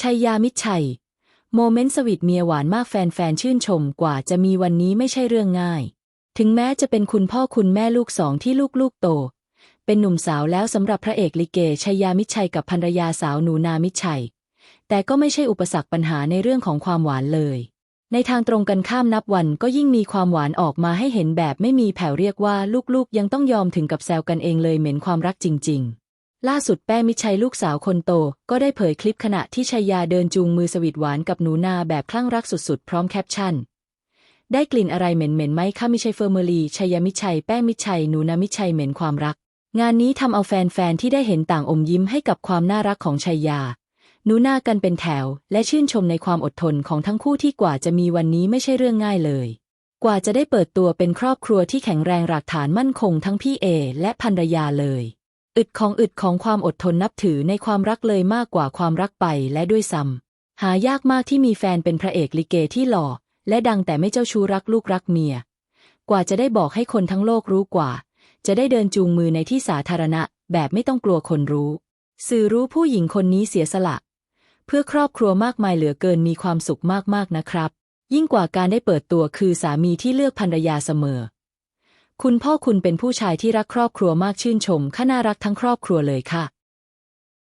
ชัยยามิตรชัย โมเมนต์สวีทเมียหวานมากแฟนๆ ชื่นชมกว่าจะมีวันนี้ไม่ใช่เรื่องง่าย ถึงแม้จะเป็นคุณพ่อคุณแม่ลูกสองที่ลูกๆโต เป็นหนุ่มสาวแล้วสำหรับพระเอกลิเกชัยยามิตรชัยกับภรรยาสาวหนูนามิตรชัย แต่ก็ไม่ใช่อุปสรรคปัญหาในเรื่องของความหวานเลย ในทางตรงกันข้ามนับวันก็ยิ่งมีความหวานออกมาให้เห็นแบบไม่มีแผ่วเรียกว่าลูกๆ ยังต้องยอมถึงกับแซวกันเองเลยเหม็นความรักจริง ๆ ล่าสุดแป้งมิชัยลูกสาวคนโต ก็ได้เผยคลิปขณะที่ชัยยาเดินจูงมือสวีทหวานกับหนูนาแบบคลั่งรักสุดๆ พร้อมแคปชั่น ได้กลิ่นอะไรเหม็นๆไหมคะมิชัยเฟอร์เมอรีชัยยามิชัยแป้งมิชัยหนูนามิชัยเหม็นความรัก งานนี้ทำเอาแฟนๆที่ได้เห็นต่างอมยิ้มให้กับความน่ารักของชัยยาหนูนากันเป็นแถว และชื่นชมในความอดทนของทั้งคู่ที่กว่าจะมีวันนี้ไม่ใช่เรื่องง่ายเลย กว่าจะได้เปิดตัวเป็นครอบครัวที่แข็งแรงหลักฐานมั่นคงทั้งพี่เอและภรรยาเลย อึดของอึดของความอดทนนับถือในความรักเลยมากกว่าความรักไปและด้วยซ้ำหายากมากที่มีแฟนเป็นพระเอกลิเกที่หล่อ และดังแต่ไม่เจ้าชู้รักลูกรักเมีย กว่าจะได้บอกให้คนทั้งโลกรู้กว่า จะได้เดินจูงมือในที่สาธารณะ แบบไม่ต้องกลัวคนรู้ สื่อรู้ผู้หญิงคนนี้เสียสละ เพื่อครอบครัวมากมายเหลือเกินมีความสุขมากๆนะครับ ยิ่งกว่าการได้เปิดตัวคือสามีที่เลือกภรรยาเสมอ คุณพ่อคุณเป็นผู้ชายที่รักครอบครัวมากชื่นชมข้าน่ารักทั้งครอบครัวเลยค่ะ